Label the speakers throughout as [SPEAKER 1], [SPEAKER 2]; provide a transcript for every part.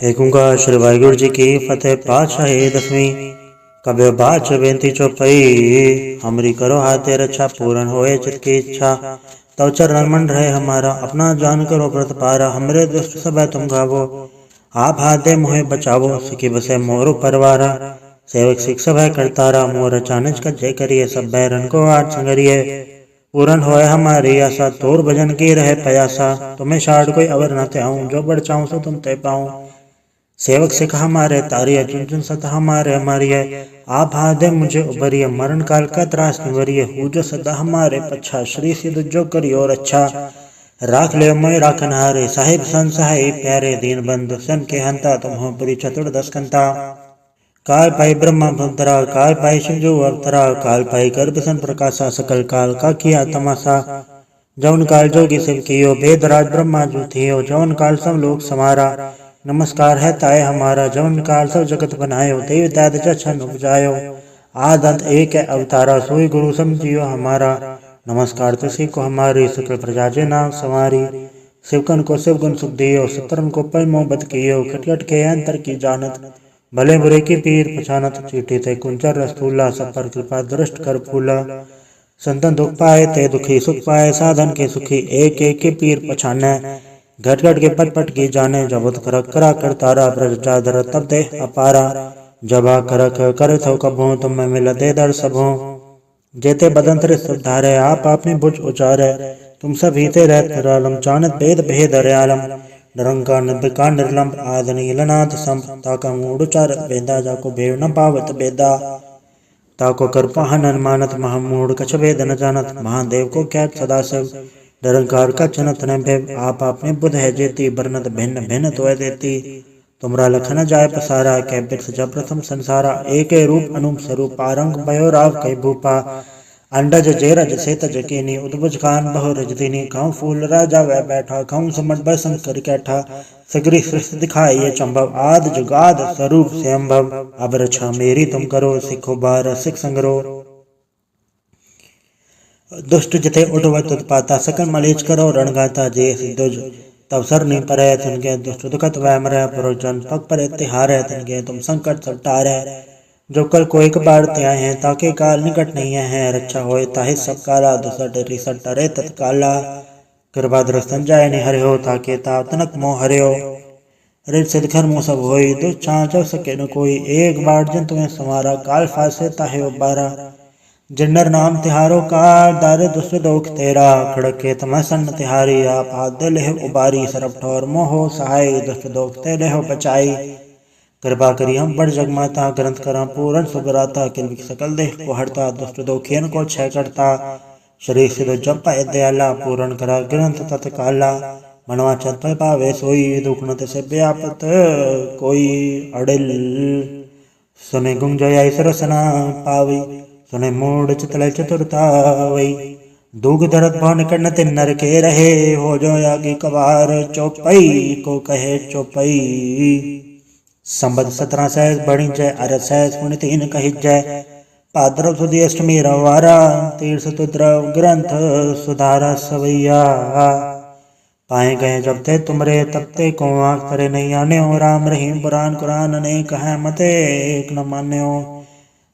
[SPEAKER 1] फेंकूँगा श्री वाहिगुरु जी की फतेह पातशाह दसवीं। कबे बात बेनती चौपाई, हमरी करो हाथे रक्षा पूर्ण होए चित की इच्छा। तव चरण मन रहे हमारा, अपना जान करो व्रत पारा, हमरे दुष्ट सब तुम गावो। आप हाथे मुहे बचावो, सखी बसे मोरू परवारा। सेवक सिख सब है करतारा, मोर अचानक का जय करिए, सब बैरन को आठ संगरिए पूरण होए हमारी आशा, तोर भजन की रहे पयासा तुम्हें शाड़ कोई अवर न त्याऊं, जो बढ़ चाहूँ सो तुम तय पाऊँ। सेवक सिख हमारे तारिय चुन चुन सत हमारे, हमारिय? आप हादे मुझे उबरिय मरण काल का त्रास निवरिय हु जो सदा हमारे, पच्छा श्री सिद्ध जो करियो और अच्छा। राख ले, मैं राखन हारे साहिब सन सहाय प्यारे दीन बंधु, सन के हंता तुम हो पुरी चतुर्दश कंता। काल पाई ब्रह्मा भंतरा काल पाई शिवजो अवतरा काल पाई गर्भ सन प्रकाशा सकल काल का किया तमाशा। जौन काल जोगी शिव कियो भेदराज ब्रह्मा जो थियो, जौन काल सब लोग समारा। नमस्कार है ताय हमारा जवन काल सब जगत बनायो देव दाद छन उपजायो। आद अंत एक है अवतारा, सोई गुरु समझियो हमारा। नमस्कार तुसी को हमारी सकल प्रजा जे नाम सवारी। शिवकन को शिव गुण सुख दियो, सतरन को पल मोहब्बत कियो। खटखट के अंतर की जानत, भले बुरे की पीर पछानत। चीटी ते कुंचर रस्तूला सब पर कृपा दृष्ट कर फूला। संतन दुख पाए ते दुखी, सुख पाए साधन के सुखी एक एक के पीर पछाने घट घट के पट पट की जाने जबत करक करा कर तारा ब्रज चादर तब दे अपारा। जबा करक कर थो कभो, तुम में मिल दे दर सबो। जेते बदंतर धारे, आप आपने भुज उचारे। तुम सब हीते रहत रालम चानत भेद भेद रयालम निरंकार निर्विकार निर्लंब आद नीलनाथ संप। ताका मूड उचारत बेदा जाको भेव न पावत बेदा ताको कृपा मानत महामूड कछ भेद न जानत। महादेव को क्या सदा सब। निरंकार का चनत न भय आप आपने बुध है जेती, बरनत भिन्न भिन्न तो देती। तुमरा लखन जाय पसारा कह बिर सजा प्रथम संसारा। एक रूप अनुप स्वरूप आरंग भयो राव कह भूपा। अंडज जेरज से तज उद्भुज खान बहु रजदिनी। खाऊं फूल राजा वह बैठा, खाऊं समट बसन कर कैठा। सगरी सृष्टि दिखाए ये चंभव आद जुगाद स्वरूप से अम्भव अब रक्षा मेरी तुम करो, सिखो बार सिख संग्रो। दुष्ट जथे उठवत उत्पाता, सकल मलेच करो रणगाता जे सिद्धुज तब सर नहीं परे तिनके दुष्ट दुखत वैम रह पुरोजन पग पर तिहार है तिनके तुम संकट सब टारे। जो कल को एक बार त्याए हैं, ताके काल निकट नहीं है, रक्षा होए ताहि सब काला दुसट रिसट टरे तत्काला। कृपा दृष्टन जाय नि हरे हो ताके ता तनक मोह हरे हो ऋण सिद्ध घर मुँह सब होई, दुष्ट जब सके न कोई, एक बार जन तुम्हें समारा काल फासे ताहे बारा जिन्नर नाम तिहारो का, दार दुष्ट दोख तेरा, खड़के तमसन तिहारी, आप हाथ लेह उबारी, सरप ठोर मोहो सहाय, दुष्ट दोख ते लेहो बचाई। कृपा करी हम बड़ जगमाता, ग्रंथ करा पूर्ण सुगराता किल सकल देह को हरता दुष्ट दोखियन को छह करता। शरीर से जप दयाला, पूर्ण करा ग्रंथ तत्काला। मनवा चत पावे सोई दुखनत से व्यापत कोई अड़िल। सुने गुंजय सरसना पावी। सुने मूड दुग भवन नर के रहे हो जो यागी चौपई को कहे सत्रह सहस जय अर सहस तीन कही जय अष्टमी रवारा तीर्थ तुद्रव ग्रंथ सुधारा सवैया पाए गए जब ते तुमरे तब ते को आँख करे नहीं आने हो राम रहीम पुराण कुरान अनेक है मते एक न मान्य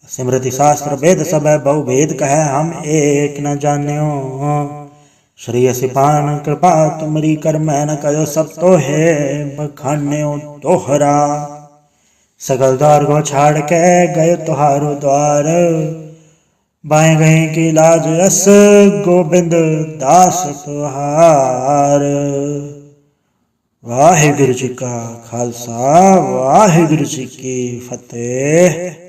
[SPEAKER 1] सिमृति शास्त्र वेद सब बहु भेद कह, हम एक न जान्यो। श्री सिपान, कृपा तुमरी कर मैं न सब तो है बखान्यो तोहरा सगल द्वार को छाड़ के गए तुहारो द्वार। बाए गए की लाज रस, गोविंद दास तुहार। वाहिगुरु जी का खालसा, वाहिगुरु जी की फतेह।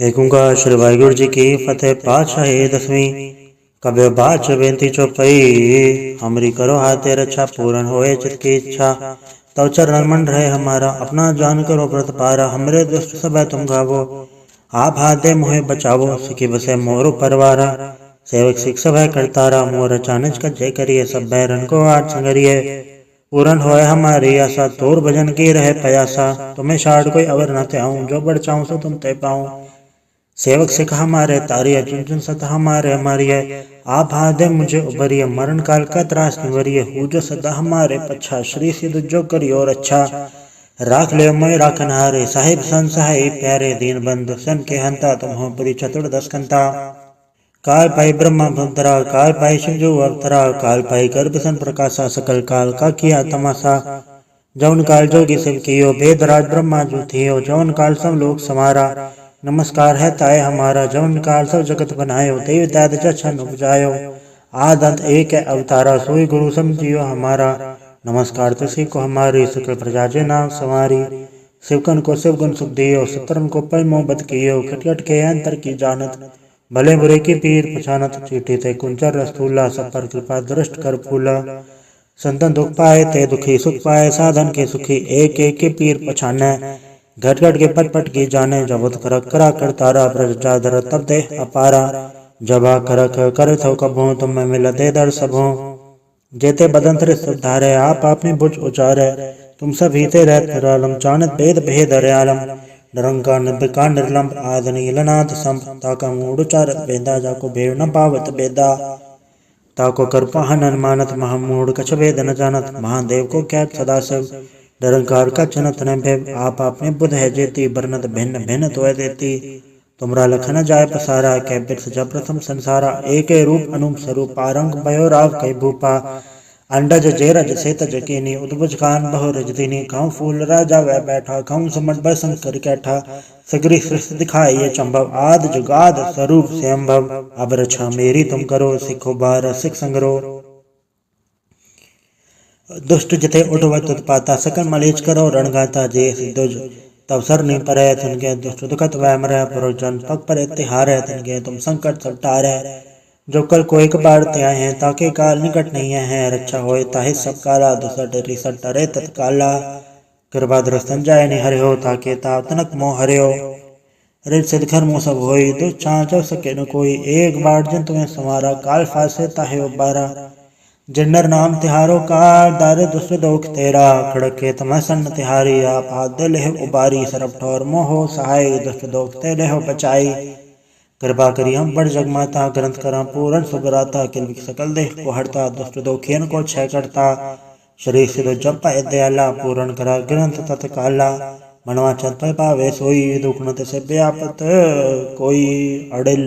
[SPEAKER 1] एक ओंकार श्री वाहगुरु जी की फतेह पातशाही दसवीं। कबे बाच बेनती चौपाई, हमरी करो हाथे रक्षा, पूर्ण होए चित की इच्छा। तव चरण मन रहे हमारा, अपना जान करो व्रत पारा, हमरे दुष्ट सब तुम गावो। आप हाथे मुहे बचावो, सिखी बसे मोरो परवारा। सेवक सिख शिक्षा भय करतारा, मोर अचानक का जय करिए, सब बैरन को आठ संगरिए। पूरण होए हमारी आशा, तोर भजन की रहे पयासा तुम्हें शाड़ कोई अवर न थे आऊँ जो बढ़ चाहूँ सो तुम ते पाऊँ। सेवक सिख हमारे तारिय चुन चुन सत हमारे हमारी है आप हादे मुझे उबरिय मरण काल का त्रास निवरिय हु जो सदा हमारे पच्छा। श्री सिद्ध जो करियो और अच्छा। राख ले मोय राखन हारे साहिब सन सहाय प्यारे दीन बंधु। सन के हंता तुम हो पुरी चतुर्दश कंता। काल पाई ब्रह्मा भवतरा काल पाई शिवजो अवतरा काल पाई गर्भ सन प्रकाशा सकल काल। का किया तमाशा। जौन काल जोगी शिव कियो। वेदराज ब्रह्मा जो थियो। जौन काल सब लोग समारा। नमस्कार है ताय हमारा जौन काल सब जगत बनायो देव दाद छन उपजायो। आदंत एक है अवतारा, सोई गुरु समझियो हमारा। नमस्कार तुसी को हमारी, सकल प्रजा जे नाम सवारी। शिवकन को शिव गुण सुख दियो, सतरन को पल मोहब्बत कियो। खटखट के अंतर की जानत, भले बुरे की पीर पछानत। चीटी ते कुंचर रस्तूला सब पर कृपा दृष्ट कर फूला। संतन दुख पाए ते दुखी सुख पाए, साधन के सुखी एक एक के पीर पछाने। घट घट के पट पट की जाने जबत कर, करा तारा ब्रज चादर तब दे अपारा। जबा करख कर थो तुम मिल दे दर सबो। जेते बदंतर सुधारे आप आपने बुझ उचारे। तुम सब हीते चानत भेद भेद नीलनाथ सम ताका बेदा जाको भेड़ न पावत बेदा ताको कर पाहन मानत महामूढ़ कछ भेद न जानत। महादेव को क्या सदा सब। निरंकार का चनत न भेद आप आपने बुध है जेती, बरनत भिन्न भिन्न तो देती। तुमरा लखन जाय पसारा, कै बिरस जब प्रथम संसारा। एक रूप अनुप स्वरूप आरंग भयो राव कै भूपा। अंडज जेरज सेतज कीनी उद्भुज खान बहु रजदिनी। कहूँ फूल राजा वह बैठा कहूँ समझ बसंत कर कैठा। सगरी सृष्टि दिखाई ये चंभव, आद जुगाद स्वरूप संभव अब रक्षा मेरी तुम करो, सिखो बार सिख संग्रो। दुष्ट जिथे उठवत पाता, सकन मलेच करो रणगाता जे तब सर नहीं पर तिनके दुष्ट दुखत वैम रह पुरुषजन पग पर तिहार है तिनके तुम संकट सब टार। है जो कल को एक बार त्याए हैं, ताके काल निकट नहीं है, रक्षा होए, ताहे सब काला दुसट रिसट टरे तत्काला। कृपा दृस्तन जाय नहीं हरे हो ताके ता तनक मोह हरे हो रिट सिद्ध घर मोह सब होई दो चाँच सके न कोई। एक बार जन तुम्हें समारा काल फासे ताहे बारा जिन्नर नाम तिहारो का, दार दुष्ट दोख तेरा, खड़के तमसन तिहारी, आप दिल है उबारी सरब ठोर मोहो, सहाय दुष्ट दोख तेरे हो बचाई। कृपा करी हम बड़ जगमाता, ग्रंथ करा पूर्ण सुबराता किल सकल देह को हरता, दुष्ट दोखियन को छह करता। शरीर से जप दयाला, पूर्ण करा ग्रंथ तत्काला। मनवा चंद पावे सोई, दुख से व्यापत कोई अड़िल।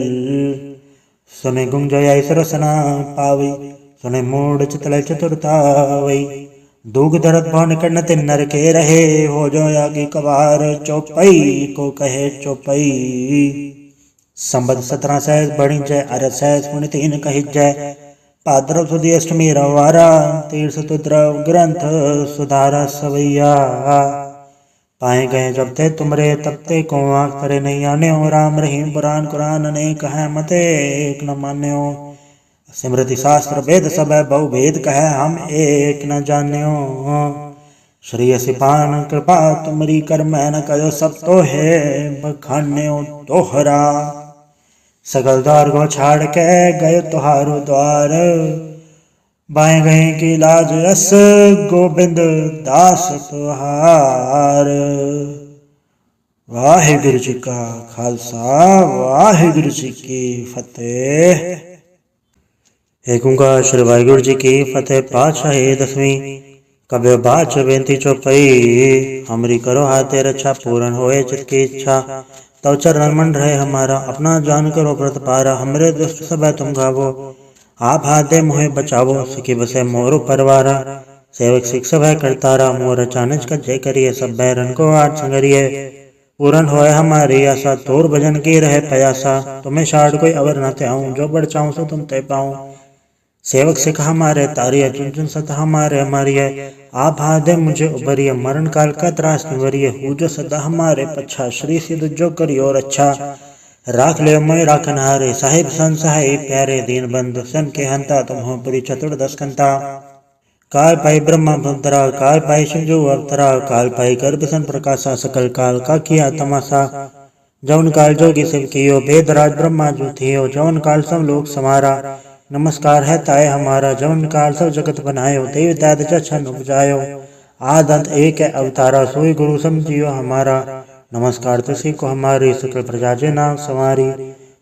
[SPEAKER 1] सुने गुंज सरसना पावी। सुने मूड चितल चतुरता वही दुग धरत भवन कर्ण तिन्नर के रहे हो जो यागी कबार चौपई को कहे चौपई संबद सत्रह सहज बड़ी जय अर सहज पुण्य तीन कही जय पाद्रव सुधी अष्टमी रवारा तीर्थ तुद्रव ग्रंथ सुधारा सवैया पाए गए जब ते तुमरे तब ते को आँख करे नहीं आने हो राम रहीम पुराण कुरान ने कहा मते एक न मान्यो हो सिमृति शास्त्र वेद सब बहु भेद कह हम एक न जान्यो श्री सिपान कृपा तुमरी कर मैं न कहो सब तो है बखान्यो तोहरा सगल द्वार को छाड़ के गए तुहारो द्वार बाएँ गए की लाज अस गोविंद दास तुहार वाहिगुरु जी का खालसा वाहिगुरु जी की फतेह हेकूँगा श्री वाहगुरु जी की फतेह पातशाह दसवीं। कबे बाद बेनती चौपाई, हमरी करो हाथे रक्षा पूर्ण होए जिसकी इच्छा। तव चरण मन रहे हमारा, अपना जान करो व्रत पारा, हमरे दुष्ट सब तुम गावो। आप हाथे मुहे बचावो, सखी बसे मोरू परवार सेवक शिक्षक करता करतारा, मोर अचानक का जय करिए, सब भय रन को आठ संगरिए। पूरन होए हमारी आशा, तोर भजन की रहे प्यासा तुम्हें शाड़ कोई अवर न त्याऊं, जो बढ़ चाहूँ सो तुम ते पाऊँ। सेवक सिख हमारे तारिय चुन चुन सत हमारे हमारिय आप दे मुझे उबरिय मरण काल का त्रास निवरिय हु जो सदा हमारे पच्छा, श्री सिद्ध जो करी और अच्छा। राख ले मैं राखन हारे साहिब सन सहाय प्यारे दीन बंधु सन के हंता तुम हो पुरी चतुर्दश कंता। काल पाई ब्रह्मा भंतरा काल पाई शिवजो अवतरा काल पाई गर्भ सन प्रकाशा, सकल काल का किया तमाशा। जौन काल जोगी शिव कियो भेदराज ब्रह्मा जो थियो, जौन काल सब लोग समारा नमस्कार है ताय हमारा जवन काल सब जगत बनायो, देव दाद छन उपजायो। आदंत एक है अवतारा, सोई गुरु समझियो हमारा। नमस्कार तुसी को हमारी, सकल प्रजा जे नाम सवारी।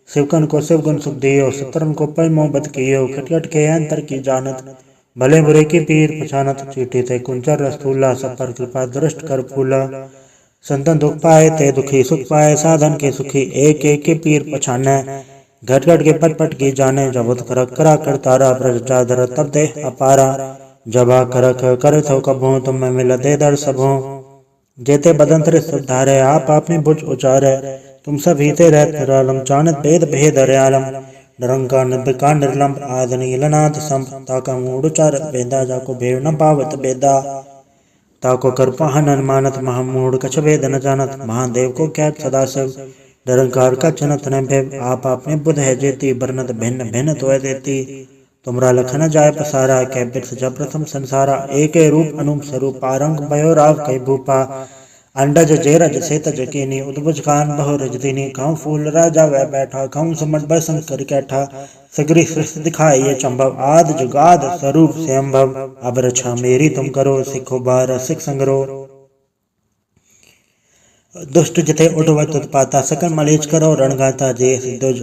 [SPEAKER 1] शिवकन को शिव गुण सुख दियो, सतरन को पल मोहब्बत कियो। खटखट के अंतर की जानत, भले बुरे की पीर पछानत। चीटी थे कुंचर रस्तूला सब पर कृपा दृष्ट कर फूला। संतन दुख पाए ते दुखी, सुख पाए साधन के सुखी एक एक के पीर पछाने। घट घट के पट पट की जाने, जब करक करा कर तारा ब्रज चादर तब दे अपारा, जबा करक कर थो कभू, तुम में मिल दे दर सबो। जेते बदंतर सब धारे, आप आपने बुझ उचारे। तुम सब हीते रहते रालम चानत भेद भेद रयालम निर्विकार निर्लंब आदि ताका जाको न पावत ताको कृपाहन अनुमानत महामूढ़ कछ भेद न जानत। महादेव को क्या सदा शिव निरंकार का चनत न भेव आप आपने बुध है जेती बरनत भिन्न भिन्न तो देती। तुमरा लखन जाय पसारा कह बिरस प्रथम संसारा। एक रूप अनुप स्वरूप पारंग भयो राव कई भूपा। अंडज जेरज सेतज केनी, उद्भुज खान बहु रजदिनी कहूँ फूल राजा वह बैठा, कहूँ समट बसन कर कैठा। सगरी सृष्टि दिखाई ये चंभव आद जुगाद स्वरूप से अम्भव। अब रक्षा मेरी तुम करो, सिखो बार सिख संग्रो। दुष्ट जिथे उठवत उत्पाता सकल मलेच करो रणगाता जे सिद्धुज।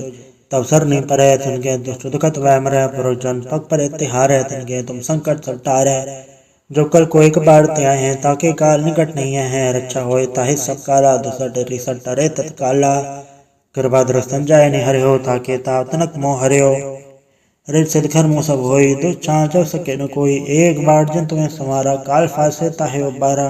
[SPEAKER 1] तब सर नहीं परे के दुष्ट दुखत वह मरे पुरुषन पग पर तिहार है तुन के तुम संकट सब टारे जो कल को एक बार त्याए हैं, ताके काल निकट नहीं है रक्षा होए, ताहे सब काला दुसट रिसट टरे तत्काला। कृपा दृष्टन जाय ने हरे हो, ताके ता तनक मोह हरे हो। रिट सिद्ध घर मोह सब होई दुच्छा जो सके न कोई। एक बार जन तुम्हें समारा काल फासे ताहे बारा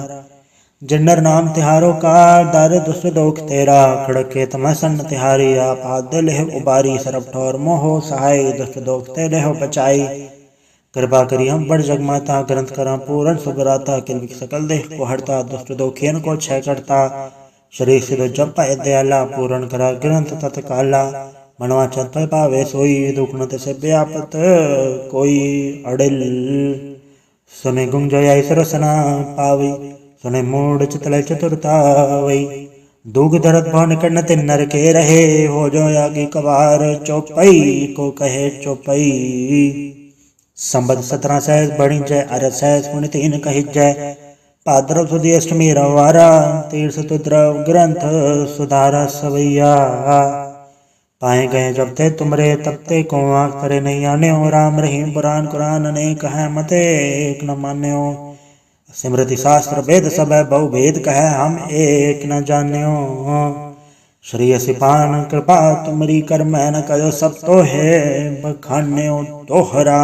[SPEAKER 1] जिन्नर नाम तिहारो का, दार दोख तेरा, खड़के तम सन्न तिहारी, आप हाथ दे उबारी, सरप ठोर मोहो सहाय, दुष्ट दोख ते हो बचाई। कृपा करी हम बड़ जगमाता, ग्रंथ करा पूर्ण सुगराता किल सकल देह को हरता दुष्ट दो खेन को छह करता। शरीर से जप दयाला, पूर्ण करा ग्रंथ तत्काला मनवा चत पावे सोई दुखन से व्यापत कोई अड़िल। सुने गुंजया सरसना पावी। सुने मूड चितल चतुरता वही दुग धरत भवन तिन नर के रहे हो जो यागी कबार चौपई को कहे चौपई संबद सत्रह सहस बड़ी जय अर सहस पुण्य तीन कही जय पाद्रव सुधी अष्टमी रवारा तीर्थ तुद्रव ग्रंथ सुधारा सवैया पाए गए जब ते तुमरे तब ते को आख करे नहीं आने हो राम रहीम पुराण कुरान अनेक है मते एक न मान्य हो स्मृति शास्त्र वेद सब है बहु भेद कह हम एक न जान्यो श्री सिपान कृपा तुमरी कर मैं न कहो सब तो है बखान्यो तोहरा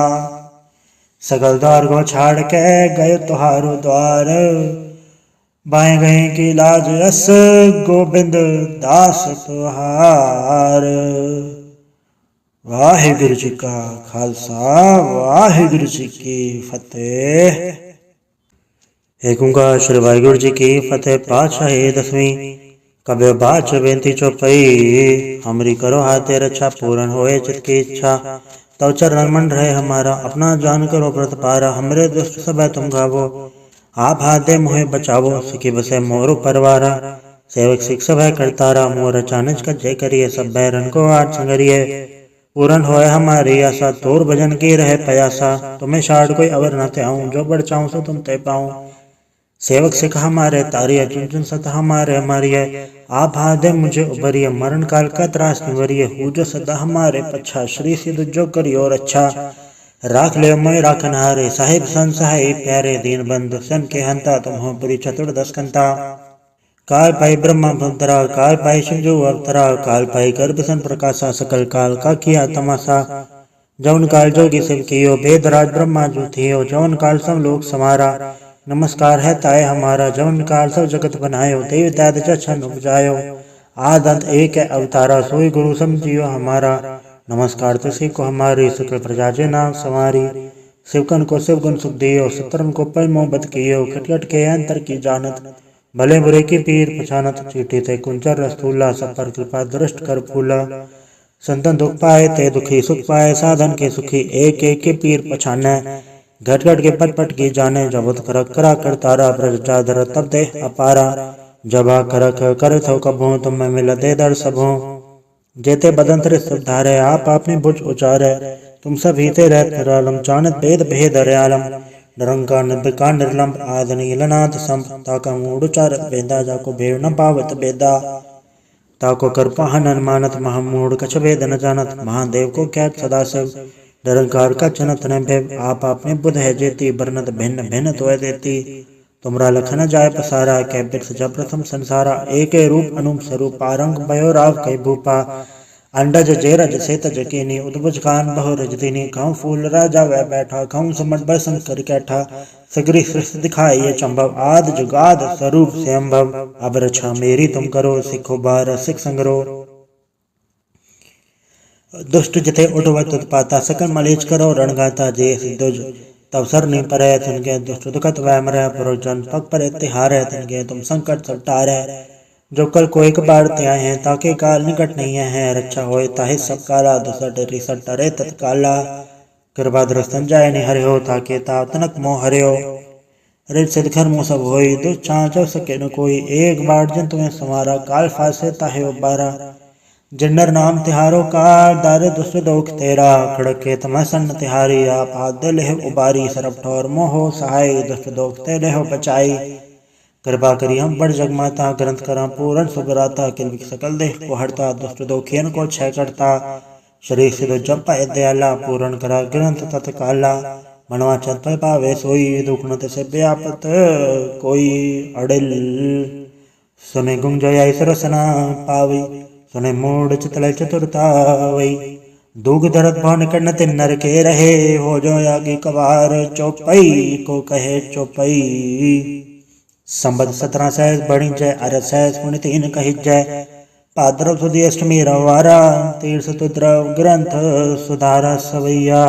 [SPEAKER 1] सकल द्वार को छाड़ के गए तुहारो द्वार बाएँ गए की लाज रस गोबिंद दास तुहार वाहे गुरु जी का खालसा वाहे एक श्री वाहिगुरु जी की फतेह पातशाही दसवीं। कबे बाच बेनती चौपई, हमरी करो हाथे रक्षा, पूर्ण होए चित की इच्छा। तव चरण मन रहे हमारा, अपना जान करो व्रत पारा, हमरे दुष्ट सब तुम गावो। आप हाथे मोहे बचावो, सिखी बसे मोरु परवारा। सेवक सिख सब है करतारा, मोर अचानक का जय करिए सब बैरन को आठ संगरिए। पूर्ण होए हमारी आशा, तोर भजन की रहे पयासा। तुम्हें शाड़ कोई अवर न आऊँ जो बढ़ चाहूँ सो तुम ते पाऊँ। सेवक सिख हमारे तारिय चुन चुन सत हमारे हमारी आप हादे मुझे उबरिय मरण काल का त्रास निवरिय हु जो सदा हमारे पच्छा, श्री सिद्ध जो करी और अच्छा। राख ले मैं राखन हारे साहिब सन सहाय, प्यारे दीन बंधु, सन के हंता, तुम हो पुरी चतुर दस कंता। काल पाई ब्रह्मा भक्तरा काल पाई शिवजो अवतरा काल पाई गर्भ सन प्रकाशा, सकल काल का किया तमाशा। जौन काल जोगी शिव कियो वेद राज ब्रह्मा जो थियो, जौन काल सब लोग समारा। नमस्कार है ताय हमारा जवन काल सब जगत बनायो देव दाद छन उपजायो। आदंत एक है अवतारा, सोई गुरु समझियो हमारा। नमस्कार तुसी को हमारी सुख प्रजा जे नाम सवारी। शिवकन को शिव गुण सुख दियो, सतरन को पल मोहब्बत कियो खटखट के अंतर की जानत। भले बुरे की पीर पछानत, चीटी थे कुंचर रस्तूला सब पर कृपा दृष्ट कर फूला। संतन दुख पाए ते दुखी सुख पाए, साधन के सुखी एक एक के पीर पछाने। घट घट के पट पट की जाने जबत कर करा कर तारा ब्रज चादर, तब दे अपारा। जबा करक कर थो कभो तुम में मिल दे दर सबो। जेते बदंतर सब धारे, आप आपने बुझ उचारे। तुम सब हीते रहते रालम चानत भेद भेद रयालम निरंकार निर्विकार निर्लंब, आद नीलनाथ सम ताका मूढ़चार वेदा जाको भेव न पावत बेदा ताको कर पाहन अनुमानत महामूढ़ कछ भेद न जानत। महादेव को क्या सदा सब। निरंकार का चनत भय आप आपने बुध है जेती बरनत भिन्न भिन्न तो देती। तुमरा लखन जाय पसारा कै बिरस जब प्रथम संसारा। एक रूप अनुप स्वरूप, आरंग भयो राव कै भूपा। अंडज जेरज सेतज कीनी उद्भुज खान बहु रजदिनी। कहूँ फूल राजा वह बैठा कहूँ समट बसन कर कैठा। सगरी सृष्टि दिखाई ये चंभव, आद जुगाद स्वरूप से अम्भव अब रक्षा मेरी तुम करो, सिखो बार सिख संगरो। दुष्ट जिथे उठवत उत्पाता, सकल मलेच करो रणगाता जे सिद्धुज। तब सर नहीं पर तिनके दुष्ट दुखत वैम रह पुरोजन पग पर तिहार है तिनके तुम संकट सब टार। है जो कल को एक बार त्याय हैं, ताके काल निकट नहीं है, रक्षा होए ताहे सब काला दुसट रिसट टरे तत्काला। कृपा दृस्तन जाय नि हरे हो ताके ता तनक मोह हरे हो रे सिद्धखर मुँह सब होई दो चाँच सके न कोई, एक बार जन तुम्हें समारा काल फासे ताहे बारा जिन्नर नाम तिहारो का दार दुष्ट दोख तेरा। खड़के तम सन्न तिहारी, आप दिल उबारी। सरफ ठोर मोहो, सहाय दुष्ट दोख तेरे हो बचाई। कृपा करी हम बड़ जगमाता ग्रंथ करा पूर्ण सुबराता किल सकल देह को हरता दुष्ट दोखियन को छय करता। शरीर से जप दयाला, पूर्ण करा ग्रंथ तत्काला। मनवा चत पावे सोई दुखन से व्यापत कोई अड़िल। सुने गुंग जय सरसना पावी। सुने मूड चितल चतुरता दुग धरत भवन तिन नर के रहे, हो जो यागी कबार चौपई को कहे चौपई। संबद सत्रह सहस बड़ी जय अरस सहस पुण्य तीन कही जय पाद्रव सुधी अष्टमी रवारा तीर्थ तुद्रव ग्रंथ सुधारा सवैया।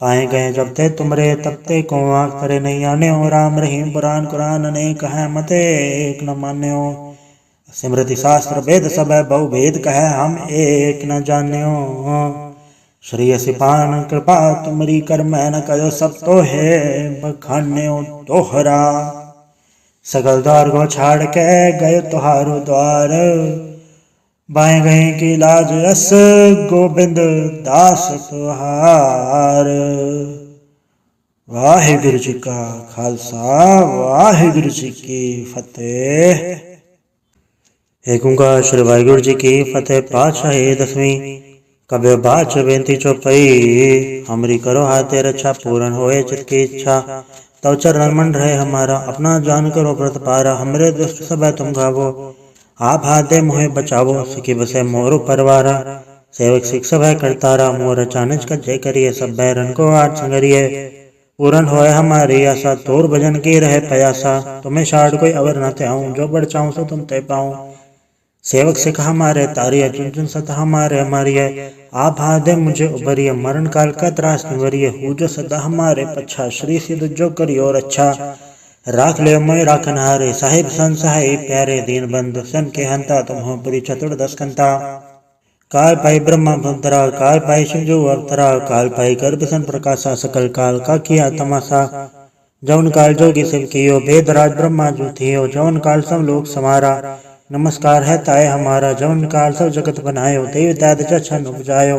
[SPEAKER 1] पाए गए जब ते तुमरे, तब ते को आँख करे नहीं आने हो राम रहीम पुराण कुरान अनेक है मते, एक न मान्य। स्मृति शास्त्र वेद सब बहु भेद कह हम एक न जाने हो श्री सिपान कृपा तुमरी कर मैं न कहो सब तो है बखान्यो तोहरा सगल द्वार को छाड़ के गए तुहारो द्वार बाएँ गए की लाज रस गोबिंद दास तुहार वाहे गुरु जी का खालसा वाहे गुरु जी की फतेह। एक श्री वाहिगुरु जी की फतेह पातशाही दसवीं। कबे बाच बेनती चौपई। हमरी करो हाथे रक्षा, पूर्ण होए चित की इच्छा। तव चरण मन रहे हमारा, अपना जान करो व्रत पारा। हमरे दुष्ट सब तुम गावो। आप हाथे मोहे बचावो, सिखी बसे मोरु परवारा सेवक सिख सब है करतारा, मोर अचानक का जय करिए सब बैरन को आठ संगरिए। पूरन होए हमारी आशा, तोर भजन की रहे पयासा तुम्हें शाड़ कोई अवर न आऊँ जो बढ़ चाहूँ सो तुम ते पाऊँ। सेवक सिख हमारे तारिय, चुन चुन सत हमारे हमारी है आप हादे मुझे उभरिय मरण काल का त्रास निवरिए। हो जो सदा हमारे पच्छा। श्री सिद्ध जो करियो और अच्छा। राख ले मैं राखन हारे साहिब, सन सहाय प्यारे, दीन बंधु सन के हंता, तुम हो पुरी चतुर्दश कंता। काल पाई ब्रह्मा भंतरा काल पाई शिवजो अवतरा काल पाई गर्भ सन प्रकाशा, सकल काल का किया तमाशा। जौन काल जोगी शिव कियो भेदराज ब्रह्मा जो थियो। जौन काल सब लोग समारा नमस्कार है ताय हमारा जवन काल सब जगत बनायो, देव दाद छन उपजायो।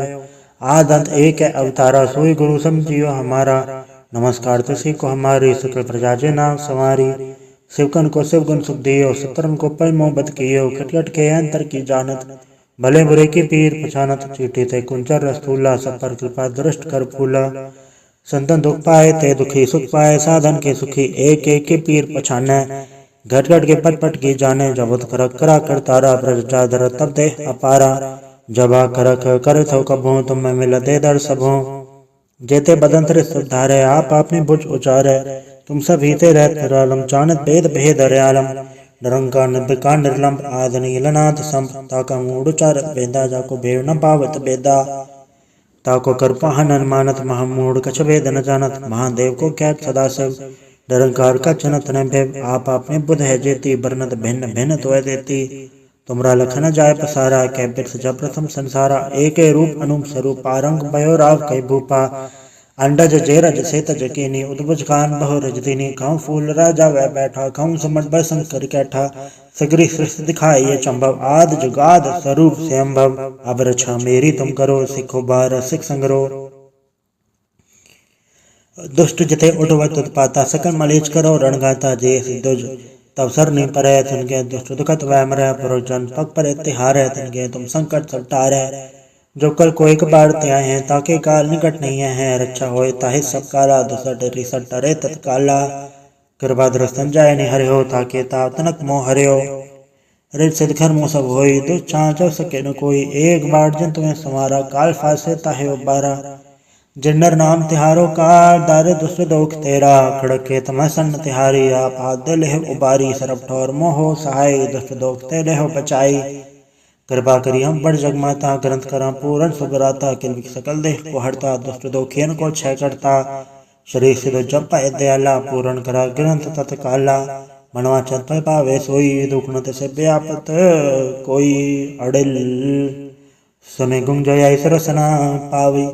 [SPEAKER 1] आदंत एक है अवतारा, सोई गुरु समझियो हमारा। नमस्कार तुसी को हमारी सकल प्रजा जे नाम सवारी। शिवकन को शिव गुण सुख दियो, सतरन को पल मोहब्बत कियो। खटखट के अंतर की जानत, भले बुरे की पीर पछानत। चीटी ते कुंचर रस्तूला सब पर कृपा दृष्ट कर फूला। संतन दुख पाए ते दुखी, सुख पाए साधन के सुखी एक एक के पीर पछाने। घट घट के पट पट की जाने जबत कर करा कर तारा ब्रज चादर तब दे अपारा, जबा करक कर थो कभो तुम मिल दे दर सबो। जेते बदन बदंतर सुधारे आप आपने बुझ उचारे। तुम सब हीते रहत रालम चानत भेद भेद रयालम निरंकार निर्विकार निर्लम आद नीलनाथ सम ताका मूढ़ वेदा जाको भेव न पावत बेदा ताको कर पाहन, मानत महामूढ़ कछ भेद न जानत। महादेव को क्या सदा सब। निरंकार का चनत न आप आपने बुध है जेती बरनत भिन्न भिन्न तो देती। तुमरा लखन जाय पसारा, कै बिरस जब प्रथम संसारा। एक रूप अनुप स्वरूप आरंग भयो राव कै भूपा। अंडज जेरज से तज उद्भुज खान बहु रजदिनी। कहूँ फूल राजा वह बैठा कहूँ समट बसन कर कैठा। सगरी सृष्टि दिखाई ये चंभव, आद जुगाद स्वरूप से अम्भव अब रक्षा मेरी तुम करो, सिखो बार सिख संगरो। दुष्ट जिथे उठवत उत्पाता, सकल मलेच करो रणगाता जे सिद्धुज। तब सर नहीं पर तिनके दुष्ट दुखत वैम रह पुरोजन पग पर तिहार है तिनके तुम संकट सब टार। है जो कल को एक बार ते आए हैं, ताके काल निकट नहीं है। रक्षा होए ताहे सब काला, दुसर डरी सट डरे तत्काला। कृपा दृष्टन जाय नि हरे हो ताके ता तनक मोह हरे हो रित सिद्ध घर मुँह सब होई दुच्छा जब सके न कोई। एक बार जन तुम्हें समारा काल फासे ताहे उबारा। जिन्नर नाम तिहारो का, दार दुष्ट दोख तेरा। खड़के तम सन्न तिहारी, आप हाथ लेह उबारी। सरब ठोर मोहो, सहाय दुष्ट दोख ते लेहो बचाई। कृपा करी हम बड़ जगमाता, ग्रंथ करा पूर्ण सुबराता किल सकल देह को हरता, दुष्ट दोखियन को छय करता। शरीर जप पाए दयाला, पूर्ण करा ग्रंथ तत्काला। मनवा चंद पे पावे सोई, दुख न से व्यापत कोई अड़िल। सुने गुंग जया सरसना पावी।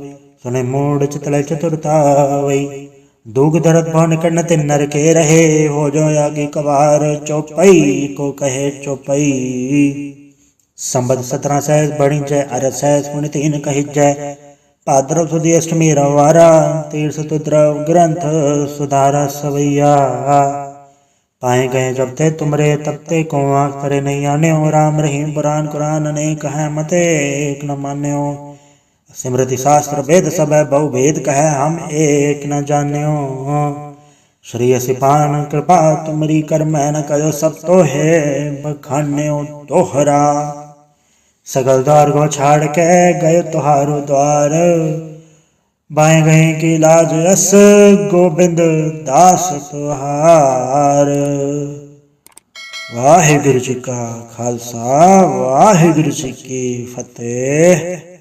[SPEAKER 1] सुने मूड चितल चतुरता वई दूग धरत भवन कर्ण तिन नर के रहे हो जो यागी कबार चौपई को कहे चौपई संबद सत्रह सहज बड़ी जय अरत सहज पुण्य तीन कही जय भाद्रव सुदी अष्टमी रवारा तीर्थ तुद्रव ग्रंथ सुधारा सवैया पाए गए जब ते तुमरे तब ते को आँख करे नहीं आने हो राम रहीम पुराण कुरान अनेक है मते एक न मान्य हो स्मृति शास्त्र वेद सब बहु भेद कह हम, एक न जाने हो श्री सिपान कृपा तुमरी कर मैं न सब तो है बखान्य तोहरा। सकल द्वार को छाड़ के गए तुहारो द्वार। बाएँ गए की लाज यस गोबिंद दास तुहार। वाहिगुरु जी का खालसा, वाहिगुरु जी की फतेह।